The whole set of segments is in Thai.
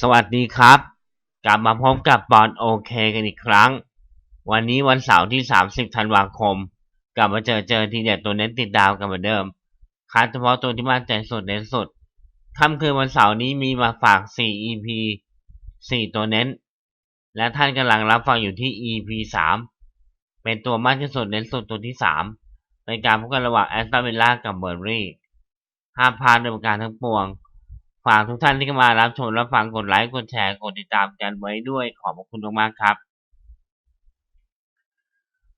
สวัสดีครับ กลับมาพบกับบอลโอเคกันอีกครั้ง วันนี้วันเสาร์ที่ 30 ธันวาคม กลับมาเจอเจอทีเด็ดตัวเน้นติดดาวกันเหมือนเดิมคัดเฉพาะตัวที่มั่นใจสุดเน้นสุดค่ำคืนวันเสาร์นี้มีมาฝาก 4 EP 4 ตัวเน้น และท่านกำลังรับฟังอยู่ที่ EP 3 เป็นตัวมากที่สุดเน้นสุดตัวที่ 3 ในการพบกันระหว่างแอสตันวิลล่ากับเบอร์รี่ห้ามพลาดโดยประการทั้งปวง ฝากทุกท่านที่เข้ามารับชมรับฟังกดไลค์กดแชร์กดติดตามกันไว้ด้วยขอบคุณมากๆครับ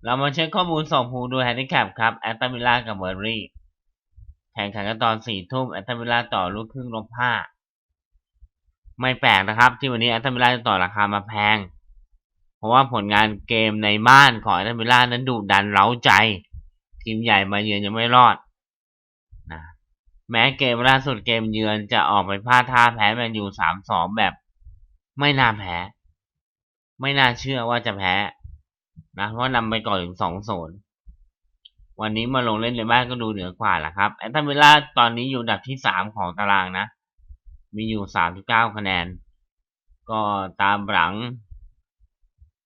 เรามาเช็คข้อมูลส่งภูดูแฮนดิแคปครับแอตตันวิลล่ากับเบอร์รี่แข่งขันกันตอนสี่ทุ่มแอตตันวิลล่าต่อลูกครึ่งลบห้าไม่แปลกนะครับ ที่วันนี้แอตตันวิลล่าจะต่อราคามาแพง เพราะว่าผลงานเกมในบ้านของแอตตันวิลล่านั้นดุดันเร้าใจ ทีมใหญ่มาเยือนยังไม่รอด แม้เกมล่าสุดเกมเยือนจะออกไปพลาดท่าแพ้แมนยูสามสองแบบ ไม่น่าแพ้ ไม่น่าเชื่อว่าจะแพ้ นะเพราะนำไปก่อนถึงสองศูนวันนี้มาลงเล่นในบ้านก็ดูเหนือกว่าแหละครับแอนตันวิลล่าตอนนี้อยู่ดับที่สามของตารางนะ มีอยู่สามสิบเก้าคะแนน ก็ตามหลัง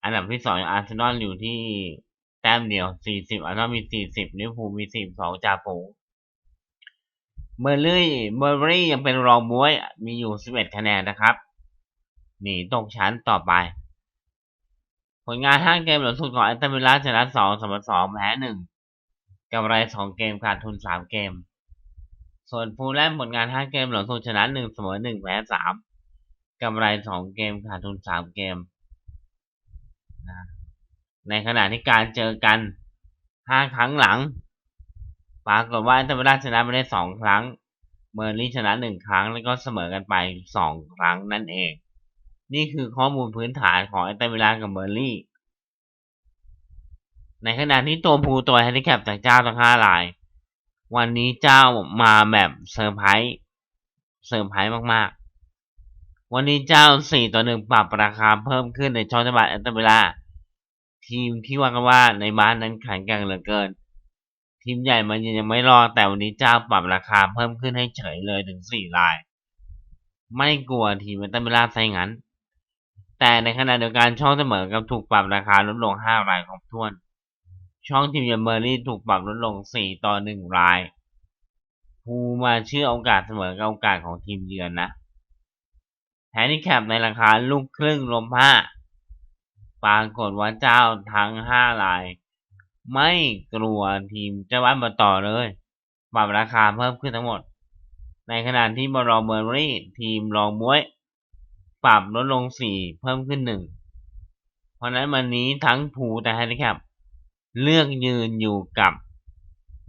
อันดับที่สองอาร์เซนอลอยู่ที่แต้มเดียวสี่สิบอาร์เซนอลมีสี่สิบลิเวอร์พูลมีสี่สองจ่าฝูง เมอร์ลี่เมอร์รี่ยังเป็นรองม้วย มีอยู่11คะแนนนะครับหนีตกชั้นต่อไป ผลงาน5เกมหลังสุดของแอนตันวิลล่าชนะ2เสมอ2แพ้1กำไร2เกมขาดทุน3เกม ส่วนฟูลแลมผลงาน5เกมหลังสุดชนะ1เสมอ1แพ้3กำไร2เกมขาดทุน3เกมนะในขณะที่การเจอกัน5ครั้งหลัง ปรากฏว่าแอนตันวิลล่าชนะไปได้สองครั้ง เมอร์ลี่ชนะหนึ่งครั้ง แล้วก็เสมอกันไปสองครั้งนั่นเอง นี่คือข้อมูลพื้นฐานของแอนตันวิลล่ากับเมอร์ลี่ ในขณะที่ตัวภูตัวแฮนดิแคปจากเจ้าทั้งห้าราย วันนี้เจ้ามาแบบเซอร์ไพรส์เซอร์ไพรส์มากๆ วันนี้เจ้าสี่ต่อหนึ่งปรับราคาเพิ่มขึ้นในช่องจังหวัดแอนตันวิลล่าทีมที่ว่ากันว่าในบ้านนั้นแข็งแกร่งเหลือเกิน ทีมใหญ่มันยังไม่รอแต่วันนี้เจ้าปรับราคาเพิ่มขึ้นให้เฉยเลยถึงสี่ราย ไม่กลัวทีมมันต้องไปล่าไซงั้น แต่ในขณะเดียวกันช่องเสมอกับถูกปรับราคาลดลงห้ารายครบถ้วน ช่องทีมยเบอร์รี่ถูกปรับลดลงสี่ต่อหนึ่งรายภูมาเชื่อโอกาสเสมอกับโอกาสของทีมเยือนนะแฮนดิแคปในราคาลูกครึ่งลมห้าปรากฏว่าเจ้าทั้งห้าราย ไม่กลัวทีมเจะวัดมาต่อเลยปรับราคาเพิ่มขึ้นทั้งหมด ในขณะที่บรอเบอร์รี่ทีมรองบวย ปรับลดลงสี่เพิ่มขึ้นหนึ่งเพราะนั้นวันนี้ทั้งผูแต่แฮนดิแคปเลือกยืนอยู่กับ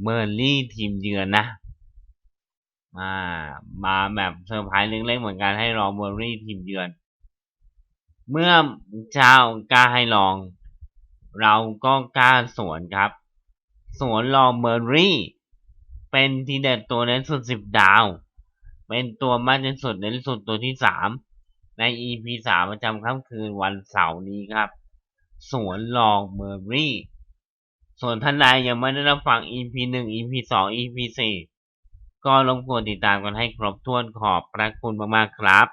เมอร์ลี่ทีมเยือนนะ มามาแบบเซอร์ไพรส์เล็กๆเหมือนกันให้รองเบอร์รี่ทีมเยือน เมื่อเจ้ากล้าให้ลอง เราก็กล้าสวนครับ สวนลองเมอรี่ เป็นทีเด็ดตัวเน้นสุดสิบดาว เป็นตัวมากที่สุดเน้นสุดตัวที่สามใน EP สามประจำค่ำคืนวันเสาร์นี้ครับ สวนลองเมอรี่ ส่วนท่านใดยังไม่ได้รับฟัง EP หนึ่ง EP สอง EP สี่ก็รบกวนติดตามกันให้ครบถ้วนขอบพระคุณมากๆครับ